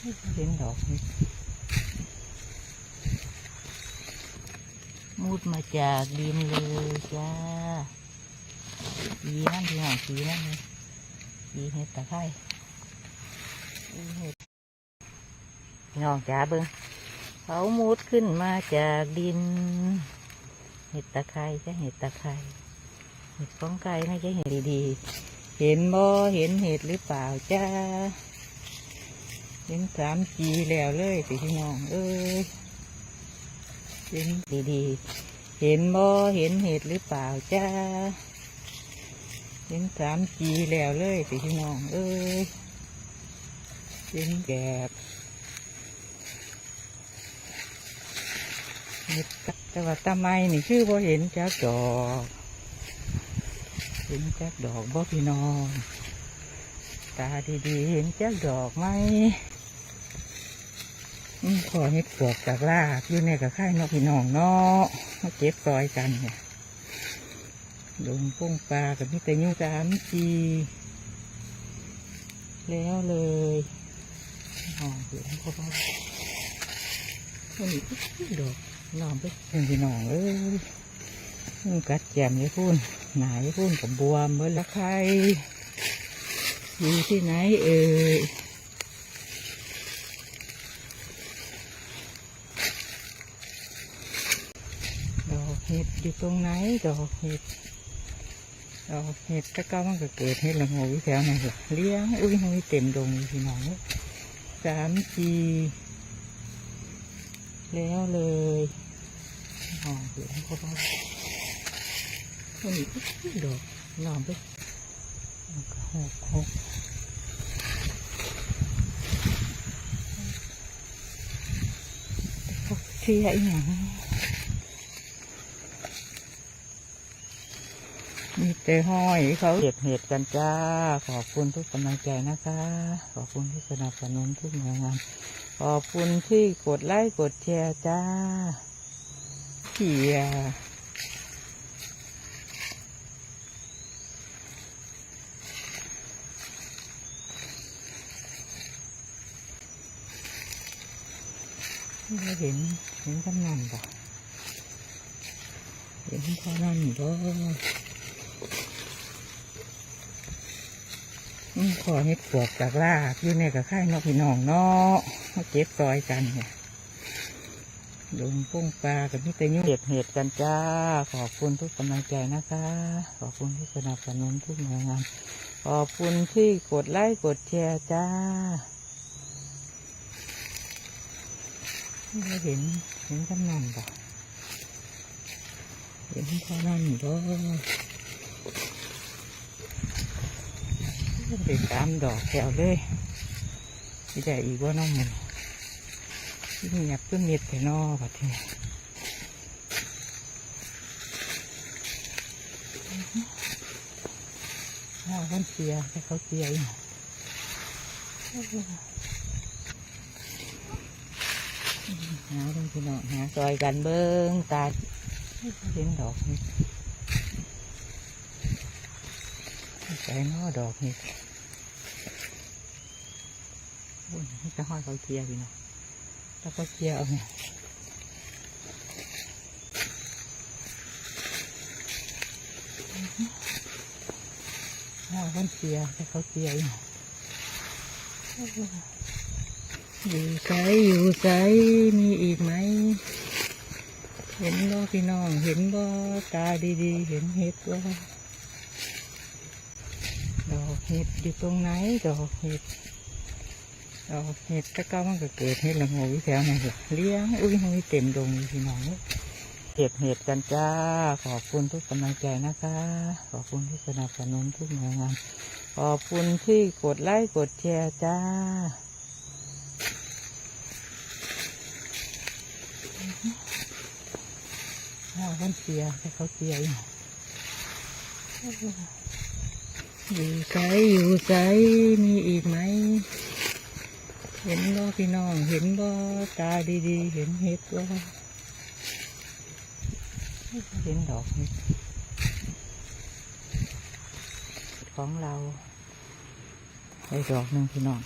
เห็นดอกนี่มุดมาจากดินเลยจ้าสีนั่นที่หางสีนั่นเลยสีเห็ดตะไคร้สีเห็ดพี่น้องจ้าเบิ้งเขามุดขึ้นมาจากดิน เห็ดตะไคร้ใช่เห็ดตะไคร้เห็ดของไก่ไม่ใช่เห็ดดีๆเห็นบ่เห็นเห็ดหรือเปล่าจ้า เห็นสามจีแล้วเลยสิพี่น้อง เอ้ยเห็นดีๆ เห็นบ่เห็นเห็ดหรือเปล่าจ้า เห็นสามจีแล้วเลยสิพี่น้อง เอ้ยเห็นแกบเห็ดแต่ว่าตาไม้นี่ชื่อบ่เห็นจักดอก เห็นจักดอกบ่พี่น้อง ตาดีๆ เห็นจักดอกไหม ขอเห็ดปวกจากลากอยู่ในกับข้ายนกพี่น้องเนาะมาเก็บซอยกันเนี่ยลงปุ้งปลากับมิตรยูสามจีแล้วเลยหอ๋อเดี๋ยวเขาบอกมันอีกดอกน้องไปเป็นพี่น้องเอ้ยกัดแจมยายพูนหนายายพูนกับบวมเมื่อละใครอยู่ที่ไหนเอ่ย ด อกเห็ดอยู่ตรงไหนดอกเห็ดดอกเห็ดถ้าเก้ามันก็เกิดเห็ดละโงวิแถวไหนล่ะเลี้ยงอุ้ยหุยเต็มดงเลยพี่น้องสามจีแล้วเลยอ๋อเดี๋ยวเขาบอกมันอีกดอกนอนไปมันก็หกหกเทียอีหยัง มีแต่ห้อยเขาเก็บเห็ดกันจ้า ขอบคุณทุกกำลังใจนะคะ ขอบคุณที่สนับสนุนทุกหน่วยงานขอบคุณที่กดไลค์กดแชร์จ้าเขียเห็นเห็นกำนันบ่เห็นเท่านั้นบ่อืม ขอเห็ดปวกจากลากอยู่ในกับข้ายนกพี่น้องเนาะมาเก็บซอยกันเนี่ยลงปุ้งปลากับมิตรยุ่งเก็บเห็ดกันจ้า ขอบคุณทุกกำลังใจนะคะ ขอบคุณที่สนับสนุนทุกหน่วยงานขอบคุณที่กดไลค์กดแชร์จ้าไม่เห็นเห็นกำนันบ่เห็นเท่านั้นบ่ ติดตามดอกแถวเลยที่ได้อีกว่าน้องมันที่เงียบก็มีแต่นอบัดนี้เอาคนเสียให้เขาเสียอีกหาเป็นพี่น้องหาซอยกันเบิ้งตาเห็นดอกนี่ ใส่นอดอกนี่โอ้นจะห้อยเขาเกียร์พี่นะแล้วก็เกียร์เอาเนี่ยห้อยคนเกียร์ให้เขาเกียร์อยู่อยู่ไสอยู่ไสมีอีกไหม เห็นบ่พี่น้อง เห็นบ่ตาดีๆ เห็นเห็ดบ่ดอ เห็ดอยู่ตรงไหนดอกเห็ดดอกเห็ดถ้าเก้ามันก็เกิดเห็ดละโงวิแถวไหนล่ะเลี้ยงอุ้ยหุยเต็มดงเลยพี่น้องเก็บเห็ดกันจ้า ขอบคุณทุกกำลังใจนะคะ ขอบคุณที่สนับสนุนทุกหน่วยงานขอบคุณที่กดไลค์กดแชร์จ้าเอาคนเสียให้เขาเสียอยู่ อยู่ไสอยู่ไสมีอีกไหม เห็นบ่พี่น้อง เห็นบ่ตาดีๆ เห็นเห็ดบ่เห็นดอกเห็ดของเราไอ้ดอกหนึ่งพี่น้อง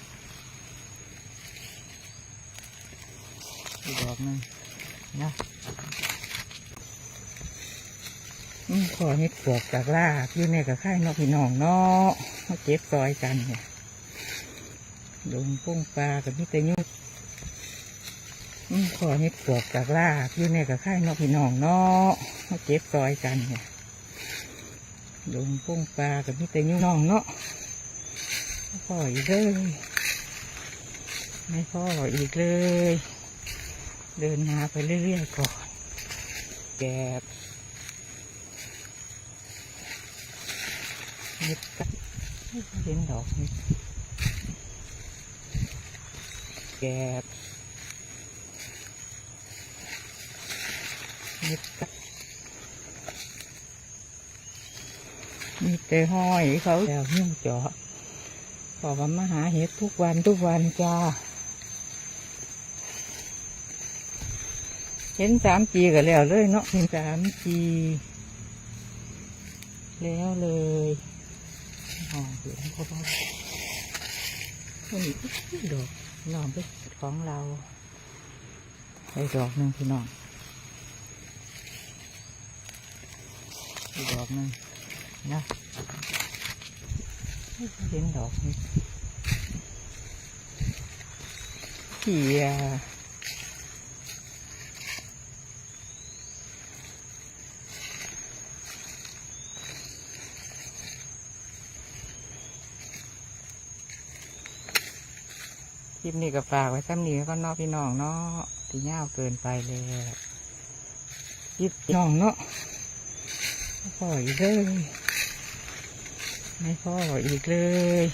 อีกดอกหนึงนะ ขอเห็ดปวกจากลากอยู่ในกับไข้ายนอกพี่น้องเนาะมาเก็บซอยกันเนี่ยลงปุ้งปลากับมิตรยุทธอืมขอเห็ดปวกจากลากอยู่ในกับไข้ายนอกพี่น้องเนาะมาเก็บซอยกันเนี่ยลงปุ้งปลากับมิตรยุทธน้องเนาะขออีกเลย ไม่พออีกเลย เดินหาไปเรื่อยๆก่อนแกบ เม็ดกัดเห็นดอกนี่แกบเม็ดกัดมีแต่ห้อยเขาแล้วยุ่งเจาะขอว่ามาหาเห็ดทุกวันทุกวันจ้า เห็นสามจีก็แล้วเลยเนาะเห็นสามจีแล้วเลย อ๋อเดี๋ยวเขาบอกนี่ดอกน้องไปของเราไอ้ดอกหนึ่งพี่น้องอีกดอกหนึ่งนะเห็นดอกนี่เขีย ลิปนี้ก็ฝากไว้ซ้ำนี้ก็นอกพี่น้องเนาะที่ยาวเกินไปเลยคลิปน้องเนาะพออีกเลย ไม่พออีกเลย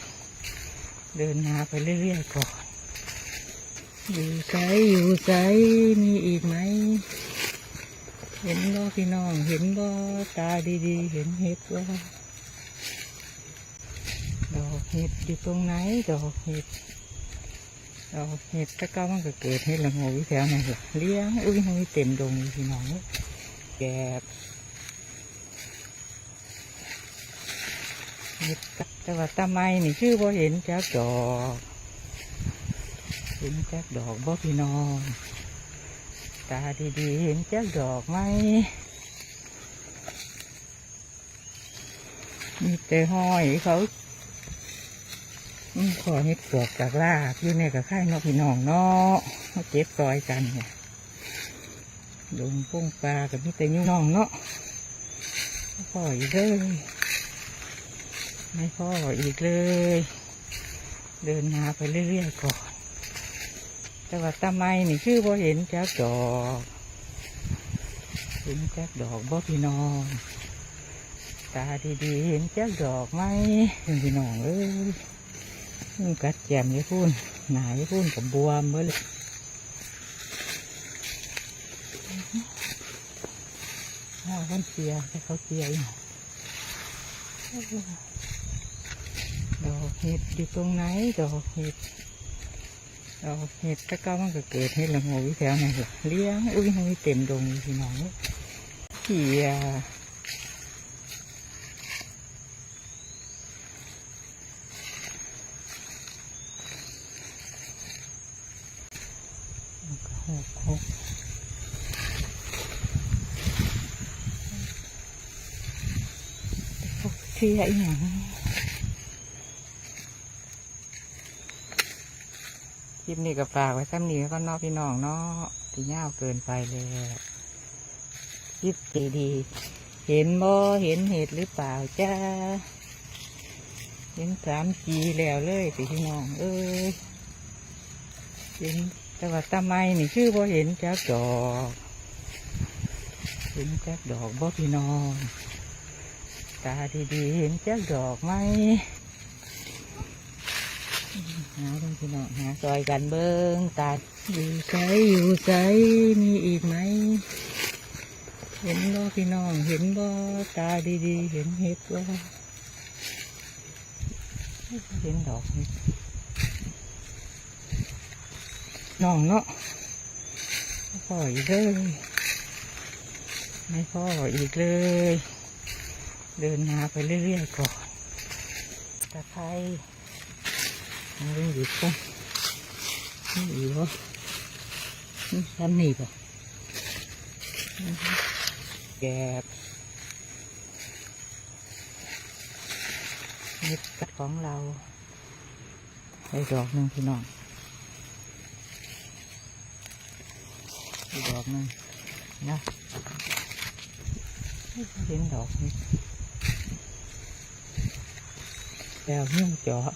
เดินหาไปเรื่อยๆก่อน อยู่ไสอยู่ไสมีอีกไหม เห็นบ่พี่น้องเห็นบ่ตาดีๆ เห็นเห็ดว่าดอกเห็ดอยู่ตรงไหนดอกเห็ด เราเห็ดตะเก้ามันก็เกิดเห็ดละงูแถวนั้นเหรอเลี้ยงอุ้ยมันมีเต็มดงพี่น้องแกบเห็ดตะแต่ว่าตาไม้นี่ชื่อบ่เห็นจักดอกเห็นจักดอกบ่พี่น้องตาดีๆเห็นจักดอกไหมมีแต่ห้อยเขา ขอเห็ดปวกจากลากอยู่ในกับไข้ายนอกพี่น้องเนาะมาเก็บซอยกันเนี่ยลงปุ้งปลากับมิตรยุน้องเนาะพออีกเลย ไม่พออีกเลย เดินหาไปเรื่อยๆก่อน แต่ว่าตาไม้นี่ชื่อบ่เห็นจักดอกเห็นจักดอกบ่พี่น้องตาดีๆเห็นจักดอกไหมพี่น้องเอ้ย มันกัดแจมยี่พุ่นหนายี่พุ่นกับบวมเมื่อเลยข้าวคนเสียแต่เขาเสียดอกเห็ดอยู่ตรงไหนดอกเห็ดดอกเห็ดตะก้ามันก็เกิดเห็ดละโงูอยู่แถวนั้นเหรอเลี้ยงอุ้ยมันมีเต็มดงพี่น้องเขีย หกหก เทียอีหยังคลิปนี้ก็ฝากไว้ซ้ำนี้ก็นอกพี่น้องเนาะที่ยาวเกินไปเลยคลิปดีดีๆเห็นบ่เห็นเห็ดหรือเปล่าจ้าเห็นสามจีแล้วเลยสิพี่น้อง เอ้ยเห็นแต่ว่าตาไม้นี่ชื่อบ่เห็นจักดอก เห็นจักดอกบ่พี่น้อง ตาดีๆเห็นเจักดอกไหมหาเบิ่งพี่น้องหาซอยกันเบิ้งตาอยู่ไสอยู่ไสมีอีกไหมเห็นบ่พี่น้องเห็นบ่ตาดีๆ เห็นเห็ดว่าเห็นดอกน้องเนาะพ่ออีกเลย ไม่พ่ออีกเลย เดินหาไปเรื่อยๆก่อนตะไคร้มาเรื่องอยู่ก่อนนี่อยู่วะอืมทำหนีบอะแกบนี่กัดของเราได้ดอกหนึ่งพี่น้องดอกหนึ่งนะเห็นดอกนี่ แล้วหิ้วเจาะ